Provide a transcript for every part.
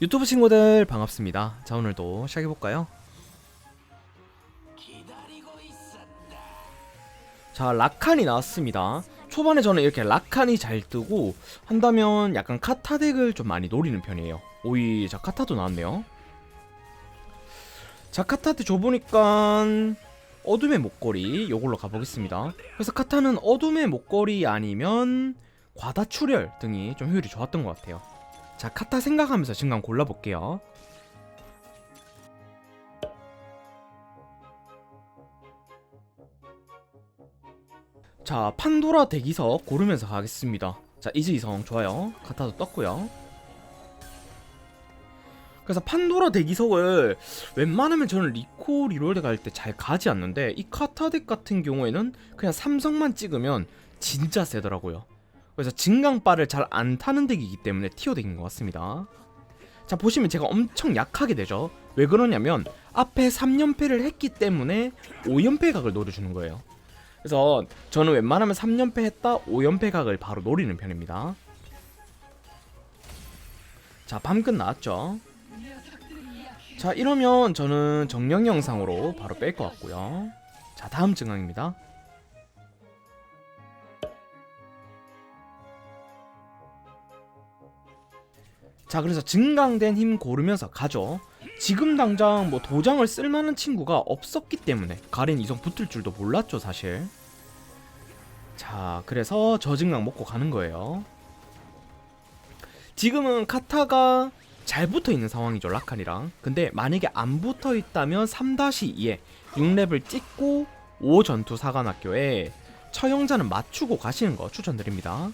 유튜브 친구들 반갑습니다. 자 오늘도 시작해볼까요? 자 라칸이 나왔습니다. 초반에 저는 이렇게 라칸이 잘 뜨고 한다면 약간 카타 덱을 좀 많이 노리는 편이에요. 오이 자 카타도 나왔네요. 자 카타한테 줘보니까 어둠의 목걸이 요걸로 가보겠습니다. 그래서 카타는 어둠의 목걸이 아니면 과다 출혈 등이 좀 효율이 좋았던 것 같아요. 자 카타 생각하면서 증강 골라볼게요. 자 판도라 대기석 고르면서 가겠습니다. 자 이즈 이성 좋아요. 카타도 떴고요. 그래서 판도라 대기석을 웬만하면 저는 리코 리롤드 갈 때 잘 가지 않는데 이 카타 덱 같은 경우에는 그냥 삼성만 찍으면 진짜 세더라고요. 그래서 증강바를 잘 안 타는 덱이기 때문에 티어 덱인 것 같습니다. 자 보시면 제가 엄청 약하게 되죠. 왜 그러냐면 앞에 3연패를 했기 때문에 5연패 각을 노려주는 거예요. 그래서 저는 웬만하면 3연패 했다 5연패 각을 바로 노리는 편입니다. 자 밤끝 나왔죠. 자 이러면 저는 정령 영상으로 바로 뺄 것 같고요. 자 다음 증강입니다. 자 그래서 증강된 힘 고르면서 가죠. 지금 당장 뭐 도장을 쓸만한 친구가 없었기 때문에 가렌 이성 붙을 줄도 몰랐죠 사실. 자 그래서 저증강 먹고 가는 거예요. 지금은 카타가 잘 붙어 있는 상황이죠 라칸이랑. 근데 만약에 안 붙어 있다면 3-2에 6렙을 찍고 5 전투 사관학교에 처형자는 맞추고 가시는 거 추천드립니다.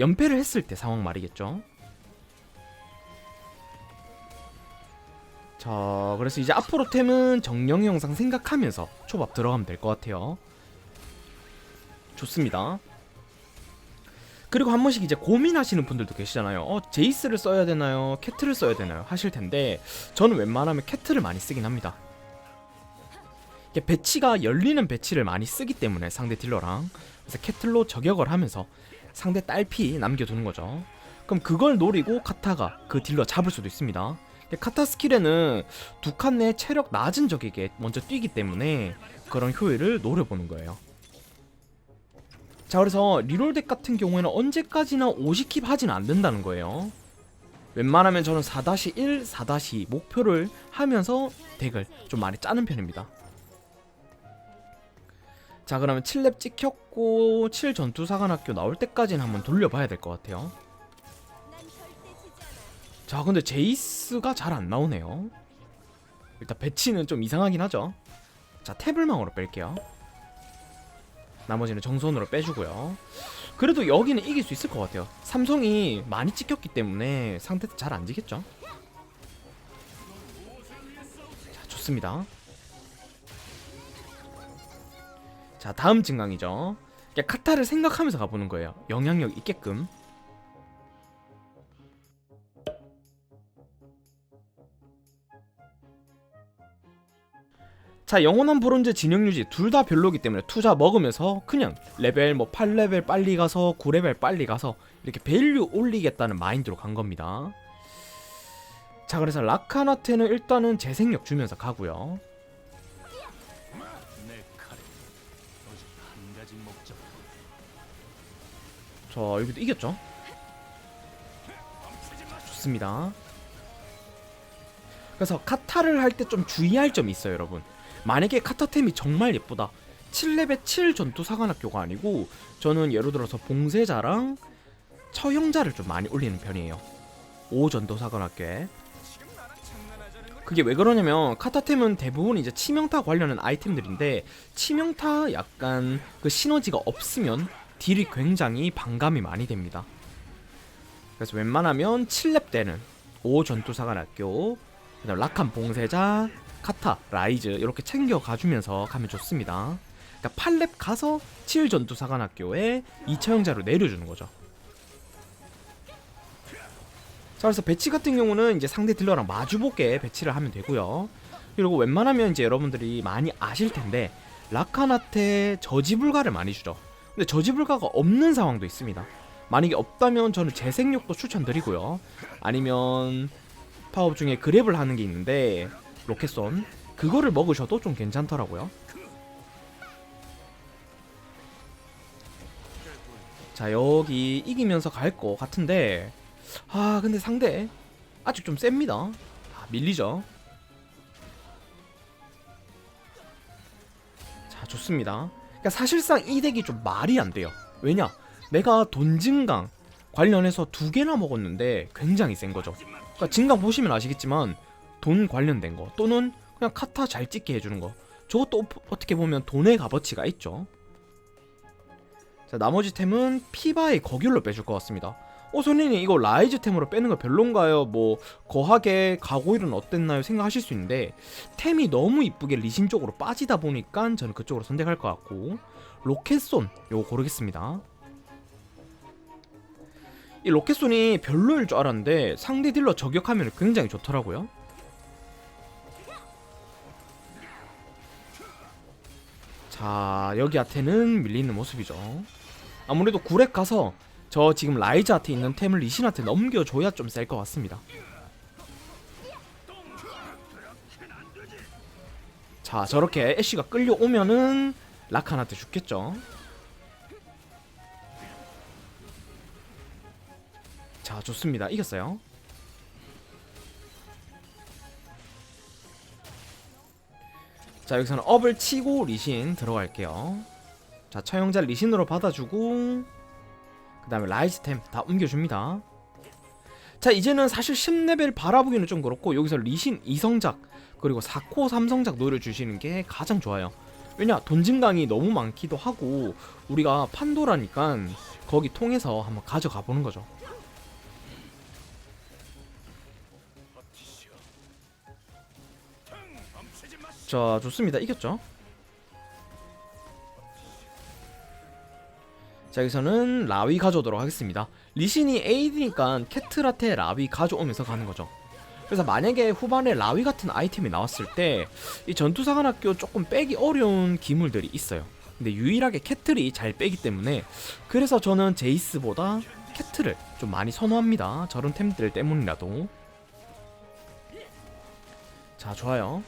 연패를 했을 때 상황 말이겠죠 자 그래서 이제 앞으로 템은 정령 영상 생각하면서 초밥 들어가면 될 것 같아요. 좋습니다. 그리고 한 번씩 이제 고민하시는 분들도 계시잖아요. 어 제이스를 써야 되나요? 캐트를 써야 되나요? 하실 텐데 저는 웬만하면 캐트를 많이 쓰긴 합니다. 배치가 열리는 배치를 많이 쓰기 때문에 상대 딜러랑. 그래서 캐틀로 저격을 하면서 상대 딸피 남겨두는 거죠. 그럼 그걸 노리고 카타가 그 딜러 잡을 수도 있습니다 카타 스킬에는 두 칸 내 체력 낮은 적에게 먼저 뛰기 때문에 그런 효율을 노려보는 거예요. 자 그래서 리롤덱 같은 경우에는 언제까지나 50킵 하지는 않는다는 거예요. 웬만하면 저는 4-1, 4-2 목표를 하면서 덱을 좀 많이 짜는 편입니다. 자 그러면 7렙 찍혔고 7 전투사관학교 나올 때까지는 한번 돌려봐야 될 것 같아요. 자 근데 제이스가 잘 안 나오네요. 일단 배치는 좀 이상하긴 하죠. 자 태블망으로 뺄게요. 나머지는 정손으로 빼주고요. 그래도 여기는 이길 수 있을 것 같아요. 삼성이 많이 찍혔기 때문에 상대도 잘안 지겠죠? 자 좋습니다. 자 다음 증강이죠. 카타를 생각하면서 가보는 거예요. 영향력 있게끔 자 영원한 브론즈 진영 유지 둘 다 별로기 때문에 투자 먹으면서 그냥 레벨 뭐 8레벨 빨리 가서 9레벨 빨리 가서 이렇게 밸류 올리겠다는 마인드로 간 겁니다. 자 그래서 라카나테는 일단은 재생력 주면서 가고요. 자 여기도 이겼죠? 자, 좋습니다. 그래서 카타를 할 때 좀 주의할 점이 있어요 여러분 만약에 카타템이 정말 예쁘다. 7레벨 7 전투 사관학교가 아니고 저는 예를 들어서 봉쇄자랑 처형자를 좀 많이 올리는 편이에요. 5 전투 사관학교에. 그게 왜 그러냐면 카타템은 대부분 이제 치명타 관련한 아이템들인데 치명타 약간 그 시너지가 없으면 딜이 굉장히 반감이 많이 됩니다. 그래서 웬만하면 7렙 때는 5 전투 사관학교 그다음 라칸 봉쇄자 카타, 라이즈 이렇게 챙겨 가주면서 가면 좋습니다. 그러니까 8렙 가서 7 전투 사관학교에 2차형자로 내려주는 거죠. 자 그래서 배치 같은 경우는 이제 상대 딜러랑 마주보게 배치를 하면 되고요. 그리고 웬만하면 이제 여러분들이 많이 아실 텐데 라카나테 저지불가를 많이 주죠. 근데 저지불가가 없는 상황도 있습니다. 만약에 없다면 저는 재생력도 추천드리고요. 아니면 덱파업 중에 그랩을 하는 게 있는데 로켓손 그거를 먹으셔도 좀 괜찮더라고요. 자 여기 이기면서 갈것 같은데 아 근데 상대 아직 좀 셉니다. 아, 밀리죠. 자 좋습니다. 그러니까 사실상 이 덱이 좀 말이 안 돼요. 왜냐? 내가 돈 증강 관련해서 두 개나 먹었는데 굉장히 센 거죠. 그러니까 증강 보시면 아시겠지만 돈 관련된 거 또는 그냥 카타 잘 찍게 해주는 거 저것도 어- 어떻게 보면 돈의 값어치가 있죠. 자 나머지 템은 피바의 거귤로 빼줄 것 같습니다. 어 손님 이거 라이즈 템으로 빼는 거 별론가요? 뭐 거하게 가고일은 어땠나요? 생각하실 수 있는데 템이 너무 이쁘게 리신 쪽으로 빠지다 보니까 저는 그쪽으로 선택할 것 같고 로켓손 요거 고르겠습니다. 이 로켓손이 별로일 줄 알았는데 상대 딜러 저격하면 굉장히 좋더라고요. 자 여기 아테는 밀리는 모습이죠. 아무래도 구렉 가서 저 지금 라이즈한테 있는 템을 리신한테 넘겨줘야 좀 셀 것 같습니다. 자 저렇게 애쉬가 끌려오면은 라칸한테 죽겠죠. 자 좋습니다. 이겼어요. 자 여기서는 업을 치고 리신 들어갈게요. 자 처형자 리신으로 받아주고 그 다음에 라이즈템 다 옮겨줍니다. 자 이제는 사실 10레벨 바라보기는 좀 그렇고 여기서 리신 2성작 그리고 4코 3성작 노려주시는 게 가장 좋아요. 왜냐 돈 증강이 너무 많기도 하고 우리가 판도라니까 거기 통해서 한번 가져가 보는 거죠. 자 좋습니다. 이겼죠? 자 여기서는 라위 가져오도록 하겠습니다. 리신이 AD니까 캐트라테 라위 가져오면서 가는 거죠. 그래서 만약에 후반에 라위 같은 아이템이 나왔을 때 이 전투사관학교 조금 빼기 어려운 기물들이 있어요. 근데 유일하게 캐틀이 잘 빼기 때문에 그래서 저는 제이스보다 캐틀을 좀 많이 선호합니다. 저런 템들 때문이라도. 자 좋아요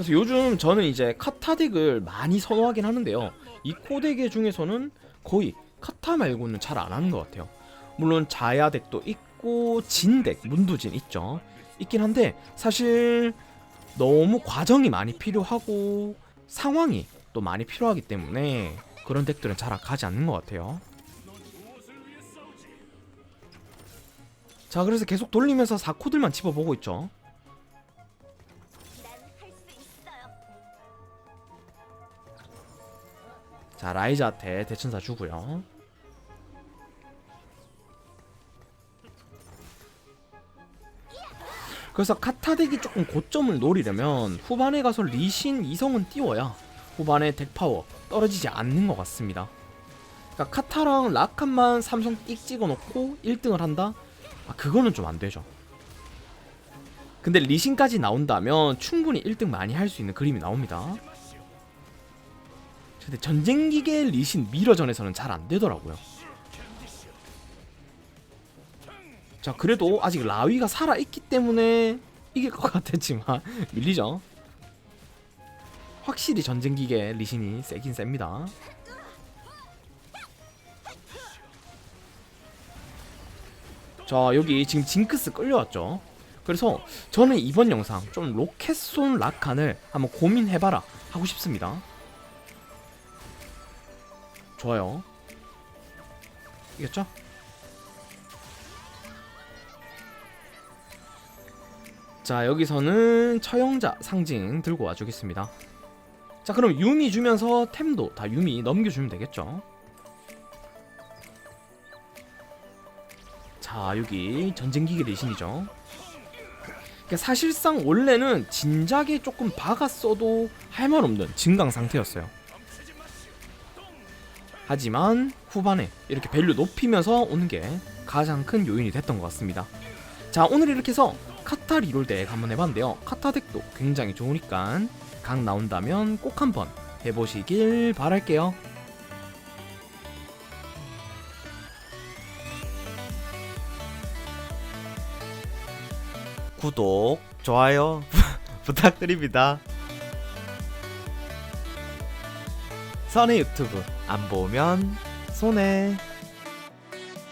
그래서 요즘 저는 이제 카타덱을 많이 선호하긴 하는데요. 이 코덱의 중에서는 거의 카타 말고는 잘 안 하는 것 같아요. 물론 자야덱도 있고 진덱, 문두진 있죠. 있긴 한데 사실 너무 과정이 많이 필요하고 상황이 또 많이 필요하기 때문에 그런 덱들은 잘 가지 않는 것 같아요. 자 그래서 계속 돌리면서 4코들만 집어보고 있죠. 자 라이자한테 대천사 주고요. 그래서 카타덱이 조금 고점을 노리려면 후반에 가서 리신 이성은 띄워야 후반에 덱 파워 떨어지지 않는 것 같습니다. 그러니까 카타랑 라칸만 삼성 띡 찍어놓고 1등을 한다? 아 그거는 좀 안 되죠. 근데 리신까지 나온다면 충분히 1등 많이 할 수 있는 그림이 나옵니다. 근데 전쟁기계 리신 미러전에서는 잘 안 되더라고요. 자 그래도 아직 라위가 살아 있기 때문에 이길 것 같았지만 밀리죠. 확실히 전쟁기계 리신이 세긴 셉니다. 자 여기 지금 징크스 끌려왔죠. 그래서 저는 이번 영상 좀 로켓손 라칸을 한번 고민해봐라 하고 싶습니다. 좋아요. 이겼죠? 자 여기서는 처형자 상징 들고 와주겠습니다. 자 그럼 유미 주면서 템도 다 유미 넘겨주면 되겠죠? 자 여기 전쟁기계 리신이죠. 그러니까 사실상 원래는 진작에 조금 박았어도 할 말 없는 증강 상태였어요. 하지만 후반에 이렇게 밸류 높이면서 오는 게 가장 큰 요인이 됐던 것 같습니다. 자 오늘 이렇게 해서 카타 리롤 덱 한번 해봤는데요. 카타 덱도 굉장히 좋으니까 각 나온다면 꼭 한번 해보시길 바랄게요. 구독, 좋아요 부탁드립니다. 선의 유튜브 안 보면 손해.